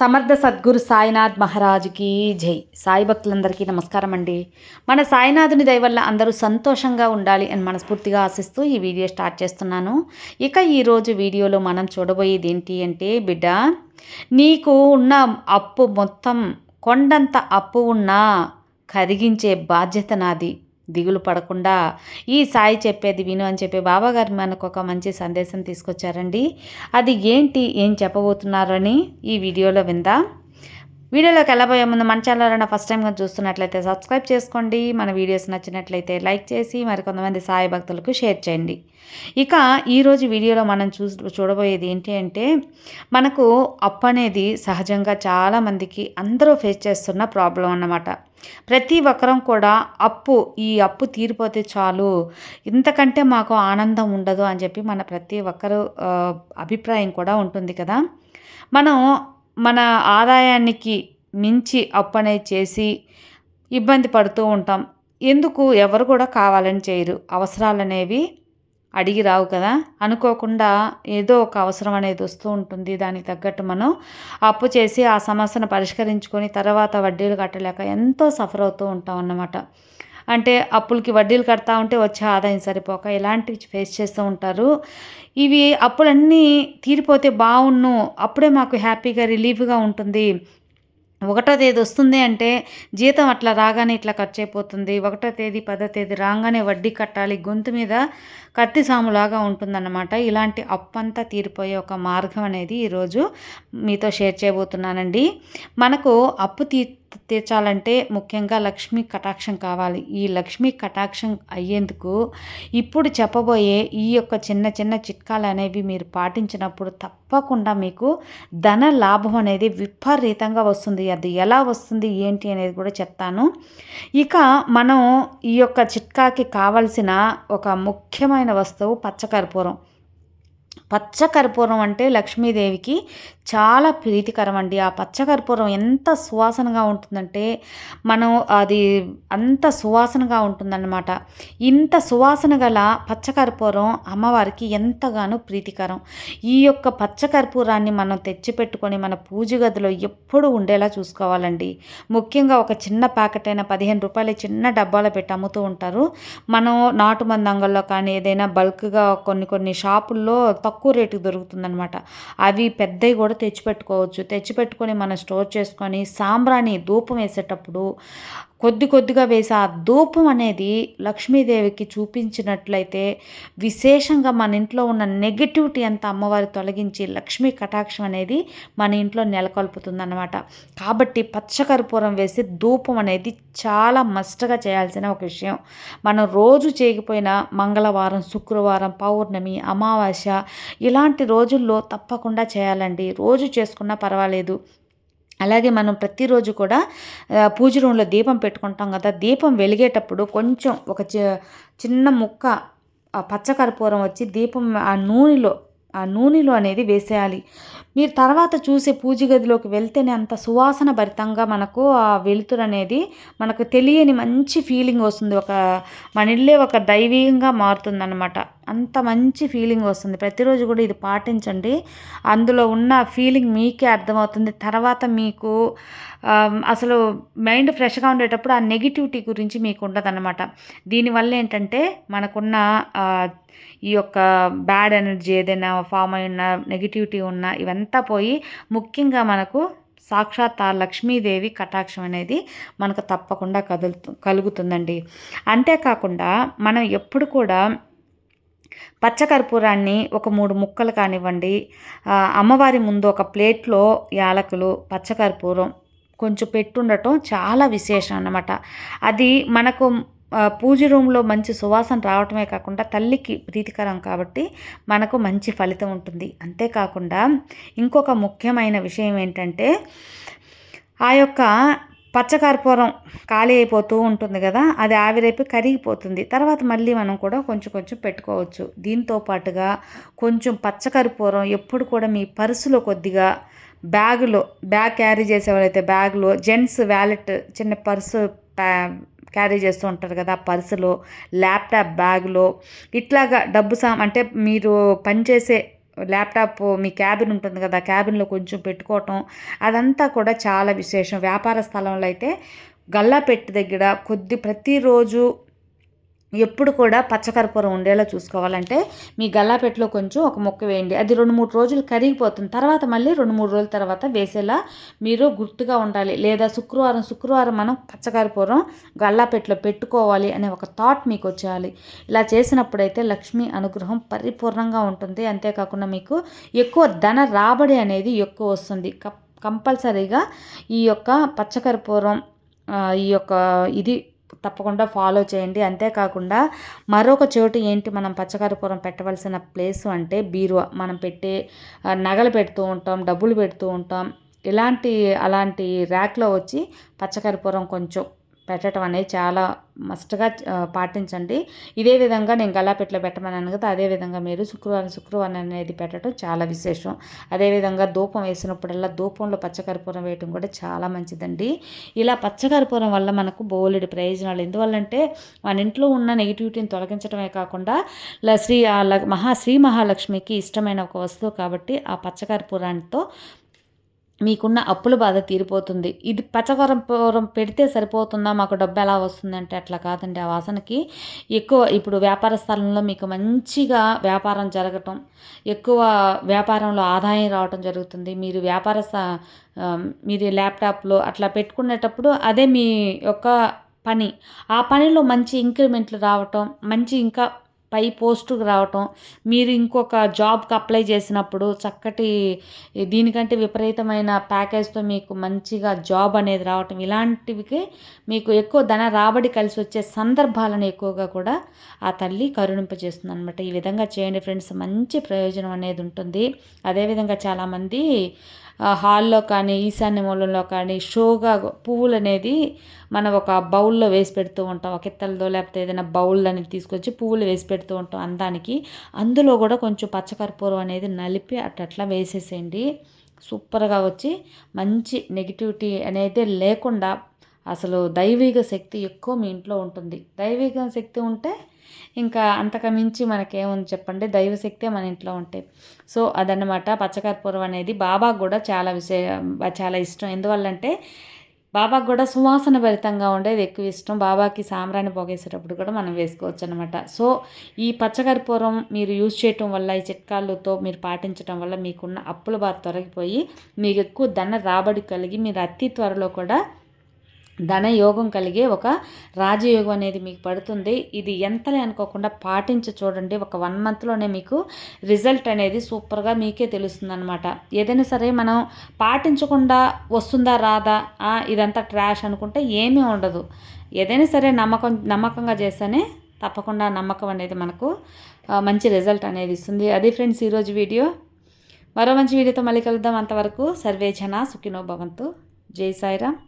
సమర్థ సద్గురు సాయినాథ్ మహారాజుకి జై. సాయి భక్తులందరికీ నమస్కారం అండి. మన సాయినాథుని దయ వల్ల అందరూ సంతోషంగా ఉండాలి అని మనస్ఫూర్తిగా ఆశిస్తూ ఈ వీడియో స్టార్ట్ చేస్తున్నాను. ఇక ఈరోజు వీడియోలో మనం చూడబోయేది ఏంటి అంటే బిడ్డ నీకు ఉన్న అప్పు మొత్తం కొండంత అప్పు ఉన్నా కరిగించే బాధ్యత నాది. దిగులు పడకుండా ఈ సాయి చెప్పేది విను అని చెప్పి బాబాగారు మనకు ఒక మంచి సందేశం తీసుకొచ్చారండి. అది ఏంటి ఏం చెప్పబోతున్నారని ఈ వీడియోలో విందా. వీడియోలోకి వెళ్ళబోయే ముందు మన ఛానల్ ఫస్ట్ టైంగా చూస్తున్నట్లయితే సబ్స్క్రైబ్ చేసుకోండి. మన వీడియోస్ నచ్చినట్లయితే లైక్ చేసి మరికొంతమంది సాయి భక్తులకు షేర్ చేయండి. ఇక ఈరోజు వీడియోలో మనం చూ చూడబోయేది ఏంటి అంటే మనకు అప్పు అనేది సహజంగా చాలామందికి అందరూ ఫేస్ చేస్తున్న ప్రాబ్లం అన్నమాట. ప్రతి ఒక్కరం కూడా అప్పు ఈ అప్పు తీరిపోతే చాలు ఇంతకంటే మాకు ఆనందం ఉండదు అని చెప్పి మన ప్రతి ఒక్కరు అభిప్రాయం కూడా ఉంటుంది కదా. మనం మన ఆదాయానికి మించి అప్పు అనేది చేసి ఇబ్బంది పడుతూ ఉంటాం. ఎందుకు ఎవరు కూడా కావాలని చేయరు. అవసరాలు అనేవి అడిగి రావు కదా. అనుకోకుండా ఏదో ఒక అవసరం అనేది వస్తూ ఉంటుంది. దానికి తగ్గట్టు మనం అప్పు చేసి ఆ సమస్యను పరిష్కరించుకొని తర్వాత వడ్డీలు కట్టలేక ఎంతో సఫర్ అవుతూ ఉంటాం అన్నమాట. అంటే అప్పులకి వడ్డీలు కడతా ఉంటే వచ్చే ఆదాయం సరిపోక ఇలాంటివి ఫేస్ చేస్తూ ఉంటారు. ఇవి అప్పులన్నీ తీరిపోతే బాగున్ను అప్పుడే మాకు హ్యాపీగా రిలీఫ్గా ఉంటుంది. ఒకటో తేదీ వస్తుంది అంటే జీతం అట్లా రాగానే ఇట్లా ఖర్చు అయిపోతుంది. ఒకటో తేదీ పదో తేదీ రాగానే వడ్డీ కట్టాలి. గొంతు మీద కత్తి సాములాగా ఉంటుందన్నమాట. ఇలాంటి అప్పంతా తీరిపోయే ఒక మార్గం అనేది ఈరోజు మీతో షేర్ చేయబోతున్నానండి. మనకు అప్పు తీ తీర్చాలంటే ముఖ్యంగా లక్ష్మీ కటాక్షం కావాలి. ఈ లక్ష్మీ కటాక్షం అయ్యేందుకు ఇప్పుడు చెప్పబోయే ఈ యొక్క చిన్న చిన్న చిట్కాలు అనేవి మీరు పాటించినప్పుడు తప్పకుండా మీకు ధన లాభం అనేది విపరీతంగా వస్తుంది. అది ఎలా వస్తుంది ఏంటి అనేది కూడా చెప్తాను. ఇక మనం ఈ యొక్క చిట్కాకి కావలసిన ఒక ముఖ్యమైన వస్తువు పచ్చకర్పూరం పచ్చకర్పూరం అంటే లక్ష్మీదేవికి చాలా ప్రీతికరం అండి ఆ పచ్చకర్పూరం ఎంత సువాసనగా ఉంటుందంటే మనం అది అంత సువాసనగా ఉంటుందన్నమాట. ఇంత సువాసన గల పచ్చకర్పూరం అమ్మవారికి ఎంతగానో ప్రీతికరం. ఈ యొక్క పచ్చకర్పూరాన్ని మనం తెచ్చిపెట్టుకొని మన పూజ గదిలో ఎప్పుడు ఉండేలా చూసుకోవాలండి. ముఖ్యంగా ఒక చిన్న ప్యాకెట్ అయినా పదిహేను రూపాయలు చిన్న డబ్బాలో పెట్టి అమ్ముతూ ఉంటారు. మనం నాటు మంది కానీ ఏదైనా బల్క్గా కొన్ని కొన్ని షాపుల్లో తక్కువ తక్కువ రేటుకి దొరుకుతుందనమాట అవి పెద్దవి కూడా తెచ్చిపెట్టుకోవచ్చు. తెచ్చిపెట్టుకొని మనం స్టోర్ చేసుకొని సాంబ్రాణి ధూపం వేసేటప్పుడు కొద్ది కొద్దిగా వేసి ఆ ధూపం అనేది లక్ష్మీదేవికి చూపించినట్లయితే విశేషంగా మన ఇంట్లో ఉన్న నెగిటివిటీ అంతా అమ్మవారి తొలగించి లక్ష్మీ కటాక్షం అనేది మన ఇంట్లో నెలకొల్పుతుందన్నమాట. కాబట్టి పచ్చకర్పూరం వేసి ధూపం అనేది చాలా మస్ట్గా చేయాల్సిన ఒక విషయం. మనం రోజు చేయకపోయినా మంగళవారం శుక్రవారం పౌర్ణమి అమావాస్య ఇలాంటి రోజుల్లో తప్పకుండా చేయాలండి. రోజు చేసుకున్నా పర్వాలేదు. అలాగే మనం ప్రతిరోజు కూడా పూజ రూమ్లో దీపం పెట్టుకుంటాం కదా దీపం వెలిగేటప్పుడు కొంచెం ఒక చిన్న ముక్క పచ్చకర్పూరం వచ్చి దీపం ఆ నూనెలో ఆ నూనెలో అనేది వేసేయాలి. మీరు తర్వాత చూసే పూజ గదిలోకి వెళ్తేనే అంత సువాసన భరితంగా మనకు ఆ వెలుతురు అనేది మనకు తెలియని మంచి ఫీలింగ్ వస్తుంది. ఒక మన ఇల్లే ఒక దైవీయంగా మారుతుందన్నమాట. అంత మంచి ఫీలింగ్ వస్తుంది. ప్రతిరోజు కూడా ఇది పాటించండి. అందులో ఉన్న ఫీలింగ్ మీకే అర్థమవుతుంది. తర్వాత మీకు అసలు మైండ్ ఫ్రెష్గా ఉండేటప్పుడు ఆ నెగిటివిటీ గురించి మీకు ఉండదన్నమాట. దీనివల్ల ఏంటంటే మనకున్న ఈ యొక్క బ్యాడ్ ఎనర్జీ ఏదైనా ఫామ్ అయి ఉన్న నెగిటివిటీ ఉన్న ఇవంతా పోయి ముఖ్యంగా మనకు సాక్షాత్ ఆ లక్ష్మీదేవి కటాక్షం అనేది మనకు తప్పకుండా కదులుతు కలుగుతుందండి. అంతేకాకుండా మనం ఎప్పుడు కూడా పచ్చకర్పూరాన్ని ఒక మూడు ముక్కలు కానివ్వండి అమ్మవారి ముందు ఒక ప్లేట్లో యాలకులు పచ్చకర్పూరం కొంచెం పెట్టుండటం చాలా విశేషం అన్నమాట. అది మనకు పూజ రూమ్లో మంచి సువాసన రావటమే కాకుండా తల్లికి ప్రీతికరం కాబట్టి మనకు మంచి ఫలితం ఉంటుంది. అంతేకాకుండా ఇంకొక ముఖ్యమైన విషయం ఏంటంటే ఆ యొక్క పచ్చకర్పూరం ఖాళీ అయిపోతూ ఉంటుంది కదా అది ఆవిరైపోయి కరిగిపోతుంది. తర్వాత మళ్ళీ మనం కూడా కొంచెం కొంచెం పెట్టుకోవచ్చు. దీంతో పాటుగా కొంచెం పచ్చకర్పూరం ఎప్పుడు కూడా మీ పర్సులో కొద్దిగా బ్యాగులో బ్యాగ్ క్యారీ చేసేవాళ్ళైతే బ్యాగ్లో జెంట్స్ వ్యాలెట్ చిన్న పర్సు క్యారీ చేస్తూ ఉంటారు కదా పర్సులో ల్యాప్టాప్ బ్యాగ్లో ఇట్లాగా డబ్బు సా అంటే మీరు పనిచేసే ల్యాప్టాప్ మీ క్యాబిన్ ఉంటుంది కదా క్యాబిన్లో కొంచెం పెట్టుకోవటం అదంతా కూడా చాలా విశేషం. వ్యాపార స్థలంలో అయితే గల్లా పెట్టి దగ్గర కొద్ది ప్రతిరోజు ఎప్పుడు కూడా పచ్చకర్పూరం ఉండేలా చూసుకోవాలంటే మీ గల్లాపెట్టలో కొంచెం ఒక మొక్క వేయండి. అది రెండు మూడు రోజులు కరిగిపోతుంది. తర్వాత మళ్ళీ రెండు మూడు రోజుల తర్వాత వేసేలా మీరు గుర్తుగా ఉండాలి. లేదా శుక్రవారం శుక్రవారం మనం పచ్చకర్పూరం గల్లాపెట్టలో పెట్టుకోవాలి అనే ఒక థాట్ మీకు వచ్చేయాలి. ఇలా చేసినప్పుడైతే లక్ష్మీ అనుగ్రహం పరిపూర్ణంగా ఉంటుంది. అంతేకాకుండా మీకు ఎక్కువ ధన రాబడి అనేది ఎక్కువ వస్తుంది. కంపల్సరీగా ఈ యొక్క పచ్చకర్పూరం ఈ యొక్క ఇది తప్పకుండా ఫాలో చేయండి. అంతేకాకుండా మరొక చోటు ఏంటి మనం పచ్చకర్పూరం పెట్టవలసిన ప్లేస్ అంటే బీరువా. మనం పెట్టే నగలు పెడుతూ ఉంటాం డబ్బులు పెడుతూ ఉంటాం. ఇలాంటి అలాంటి ర్యాక్లో వచ్చి పచ్చకర్పూరం కొంచెం పెట్టడం అనేది చాలా మస్ట్గా పాటించండి. ఇదే విధంగా నేను గల్లాపెట్లో పెట్టమన్నాను కదా అదేవిధంగా మీరు శుక్రవారం శుక్రవారం అనేది పెట్టడం చాలా విశేషం. అదేవిధంగా ధూపం వేసినప్పుడల్లా ధూపంలో పచ్చకర్పూరం వేయటం కూడా చాలా మంచిదండి. ఇలా పచ్చకర్పూరం వల్ల మనకు బోలెడు ప్రయోజనాలు. ఎందువల్లంటే మన ఇంట్లో ఉన్న నెగిటివిటీని తొలగించడమే కాకుండా శ్రీ మహా శ్రీ మహాలక్ష్మికి ఇష్టమైన ఒక వస్తువు కాబట్టి ఆ పచ్చకర్పూరానితో మీకున్న అప్పుల బాధ తీరిపోతుంది. ఇది పచ్చకర్పూరం పెడితే సరిపోతుందా? మాకు డబ్బు ఎలా వస్తుందంటే అట్లా కాదండి. ఆ వాసనకి ఎక్కువ ఇప్పుడు వ్యాపార స్థలంలో మీకు మంచిగా వ్యాపారం జరగటం ఎక్కువ వ్యాపారంలో ఆదాయం రావటం జరుగుతుంది. మీరు వ్యాపార మీరు ల్యాప్టాప్లో అట్లా పెట్టుకునేటప్పుడు అదే మీ యొక్క పని. ఆ పనిలో మంచి ఇంక్రిమెంట్లు రావటం మంచి ఇంకా పై పోస్టుకు రావటం మీరు ఇంకొక జాబ్కి అప్లై చేసినప్పుడు చక్కటి దీనికంటే విపరీతమైన ప్యాకేజ్తో మీకు మంచిగా జాబ్ అనేది రావటం ఇలాంటివికి మీకు ఎక్కువ ధన రాబడి కలిసి వచ్చే సందర్భాలను ఎక్కువగా కూడా ఆ తల్లి కరుణింపజేస్తుంది అనమాట ఈ విధంగా చేయండి ఫ్రెండ్స్ మంచి ప్రయోజనం అనేది ఉంటుంది. అదేవిధంగా చాలామంది హాల్లో కానీ ఈశాన్య మూలంలో కానీ షోగా పువ్వులు అనేది మనం ఒక బౌల్లో వేసి పెడుతూ ఉంటాం. ఒక ఇత్తలదో లేకపోతే ఏదైనా బౌల్ అనేది తీసుకొచ్చి పువ్వులు వేసి పెడుతూ ఉంటాం అందానికి. అందులో కూడా కొంచెం పచ్చకర్పూరం అనేది నలిపి అట్లా వేసేసేయండి. సూపర్గా వచ్చి మంచి నెగిటివిటీ అనేది లేకుండా అసలు దైవిక శక్తి ఎక్కువ మీ ఇంట్లో ఉంటుంది. దైవిక శక్తి ఉంటే ఇంకా అంతకు మించి మనకేముంది చెప్పండి? దైవశక్తే మన ఇంట్లో ఉంటాయి సో అదనమాట పచ్చకర్పూరం అనేది బాబాకు కూడా చాలా విషయం చాలా ఇష్టం. ఎందువల్లంటే బాబాకు కూడా సువాసన భరితంగా ఉండేది ఎక్కువ ఇష్టం. బాబాకి సాంబ్రాన్ని పోగేసేటప్పుడు కూడా మనం వేసుకోవచ్చు అనమాట సో ఈ పచ్చకర్పూరం మీరు యూజ్ చేయటం వల్ల ఈ చిట్కాలతో మీరు పాటించడం వల్ల మీకున్న అప్పుల బాధ తొలగిపోయి మీకు ఎక్కువ ధన రాబడి కలిగి మీరు అతి త్వరలో కూడా ధనయోగం కలిగే ఒక రాజయోగం అనేది మీకు పడుతుంది. ఇది ఎంతలే అనుకోకుండా పాటించి చూడండి. ఒక వన్ మంత్లోనే మీకు రిజల్ట్ అనేది సూపర్గా మీకే తెలుస్తుంది అనమాట ఏదైనా సరే మనం పాటించకుండా వస్తుందా రాదా? ఇదంతా ట్రాష్ అనుకుంటే ఏమీ ఉండదు. ఏదైనా సరే నమ్మకం నమ్మకంగా చేస్తేనే తప్పకుండా నమ్మకం అనేది మనకు మంచి రిజల్ట్ అనేది ఇస్తుంది. అది ఫ్రెండ్స్ ఈరోజు వీడియో. మరో మంచి వీడియోతో మళ్ళీ కలుద్దాం. అంతవరకు సర్వేజన సుఖినో భవంతు. జై సాయిరామ్.